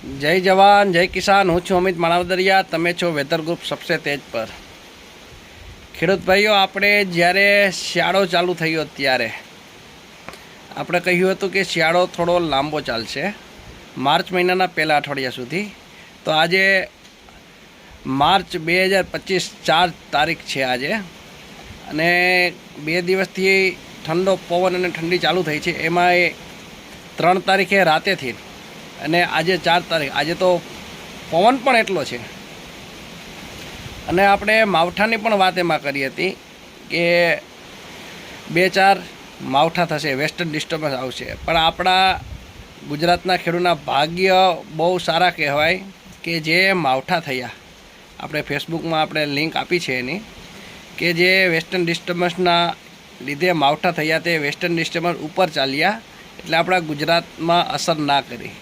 જય જવાન, જય કિસાન. હું છું અમિત માણાવદરિયા. તમે છો વેધર ગ્રુપ સબસે તેજ પર. ખેડૂત ભાઈઓ, આપણે જ્યારે શિયાળો ચાલુ થયો ત્યારે આપણે કહ્યું હતું કે શિયાળો થોડો લાંબો ચાલશે. માર્ચ મહિનાના પહેલા અઠવાડિયા સુધી. તો આજે માર્ચ બે હજાર પચીસ ચાર તારીખ છે આજે. અને બે દિવસથી ઠંડો પવન અને ઠંડી ચાલુ થઈ છે. એમાં એ ત્રણ તારીખે રાતેથી અને આજે ચાર તારીખ, આજે તો પવન પણ એટલો છે. અને આપણે માવઠાની પણ વાત એમાં કરી હતી કે બે ચાર માવઠા થશે વેસ્ટર્ન ડિસ્ટર્બન્સ આવશે. પણ આપણા ગુજરાતના ખેડૂતના ભાગ્ય બહુ સારા કહેવાય કે જે માવઠા થયા. આપણે ફેસબુકમાં આપણે લિંક આપી છે એની કે જે વેસ્ટર્ન ડિસ્ટર્બન્સના લીધે માવઠા થયા તે વેસ્ટર્ન ડિસ્ટર્બન્સ ઉપર ચાલ્યા. એટલે આપણા ગુજરાતમાં અસર ના કરી.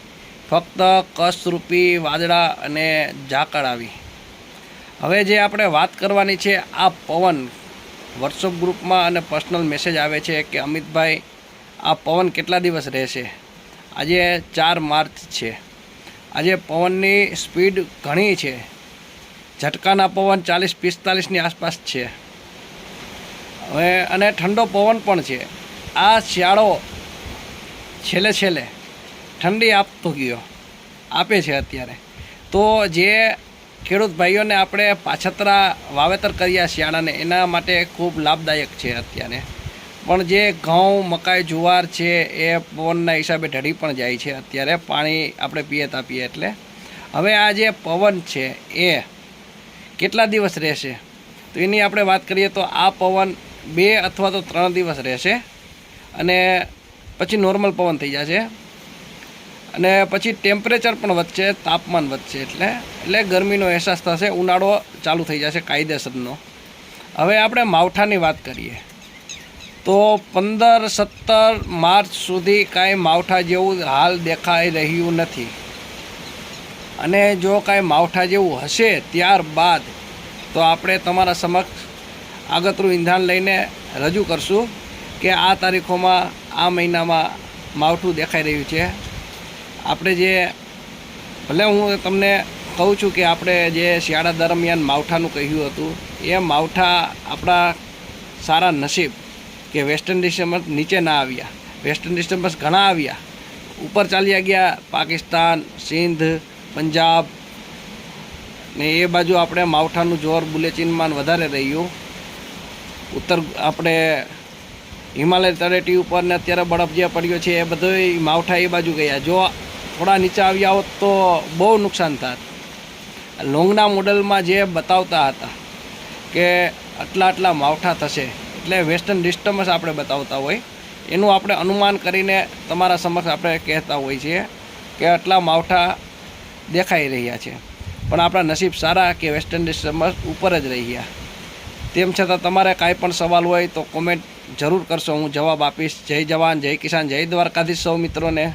ફક્ત કસરૂપી, વાદળા અને ઝાકળ આવી. હવે જે આપણે વાત કરવાની છે, આ પવન. વોટ્સઅપ ગ્રુપમાં અને પર્સનલ મેસેજ આવે છે કે, અમિતભાઈ, આ પવન કેટલા દિવસ રહેશે? આજે ચાર માર્ચ છે. આજે પવનની સ્પીડ ઘણી છે. ઝટકાના પવન ચાલીસ પિસ્તાલીસની આસપાસ છે. હવે, અને ઠંડો પવન પણ છે. આ શિયાળો છેલ્લે છેલ્લે ઠંડી આપતો ગયો. આપે છે અત્યારે. તો જે ખેડૂત ભાઈઓને આપણે પાછતરા વાવેતર કર્યા શિયાળાને, એના માટે ખૂબ લાભદાયક છે અત્યારે. પણ જે ઘઉં, મકાઈ, જુવાર છે, એ પવનના હિસાબે ઢળી પણ જાય છે અત્યારે. પાણી આપણે પીએ તાપીએ એટલે. હવે આ જે પવન છે એ કેટલા દિવસ રહેશે? તો એની આપણે વાત કરીએ તો આ પવન બે અથવા તો ત્રણ દિવસ રહેશે. અને પછી નોર્મલ પવન થઈ જશે. અને પછી ટેમ્પરેચર પણ વધશે, તાપમાન વધશે એટલે એટલે ગરમીનો અહેસાસ થશે, ઉનાળો ચાલુ થઈ જશે કાયદેસરનો. હવે આપણે માવઠાની વાત કરીએ. તો પંદર, સત્તર માર્ચ સુધી કાંઈ માવઠા જેવું હાલ દેખાઈ રહ્યું નથી. અને જો કાંઈ માવઠા જેવું હશે ત્યારબાદ, તો આપણે તમારા સમક્ષ આગતરું ઈંધણ લઈને રજૂ કરશું કે આ તારીખોમાં, આ મહિનામાં માવઠું દેખાઈ રહ્યું છે. આપણે જે, ભલે હું તમને કહું છું કે આપણે જે શિયાળા દરમિયાન માવઠાનું કહ્યું હતું, એ માવઠા આપણા સારા નસીબ કે વેસ્ટર્ન ડિસ્ટર્બન્સ નીચે ના આવ્યા. વેસ્ટર્ન ડિસ્ટર્બન્સ ઘણા આવ્યા. ઉપર ચાલ્યા ગયા પાકિસ્તાન, સિંધ, પંજાબ ને એ બાજુ આપણે માવઠાનું જોર બુલેચિનમાં વધારે રહ્યું. ઉત્તર, આપણે હિમાલય તળેટી ઉપર ને અત્યારે બરફ જે પડ્યો છે એ બધો માવઠા એ બાજુ ગયા. જો થોડા નીચે આવ્યા હોત તો બહુ નુકસાન થાત. લોંગના મોડલમાં જે બતાવતા હતા કે આટલા આટલા માવઠા થશે, એટલે વેસ્ટર્ન ડિસ્ટર્બન્સ આપણે બતાવતા હોય. એનું આપણે અનુમાન કરીને તમારા સમક્ષ આપણે કહેતા હોઈએ છીએ કે આટલા માવઠા દેખાઈ રહ્યા છે. પણ આપણા નસીબ સારા કે વેસ્ટર્ન ડિસ્ટર્બન્સ ઉપર જ રહ્યા. તેમ છતાં તમારે કાંઈ પણ સવાલ હોય તો કોમેન્ટ જરૂર કરશો. હું જવાબ આપીશ. જય જવાન, જય કિસાન, જય દ્વારકાધીશ સૌ મિત્રોને.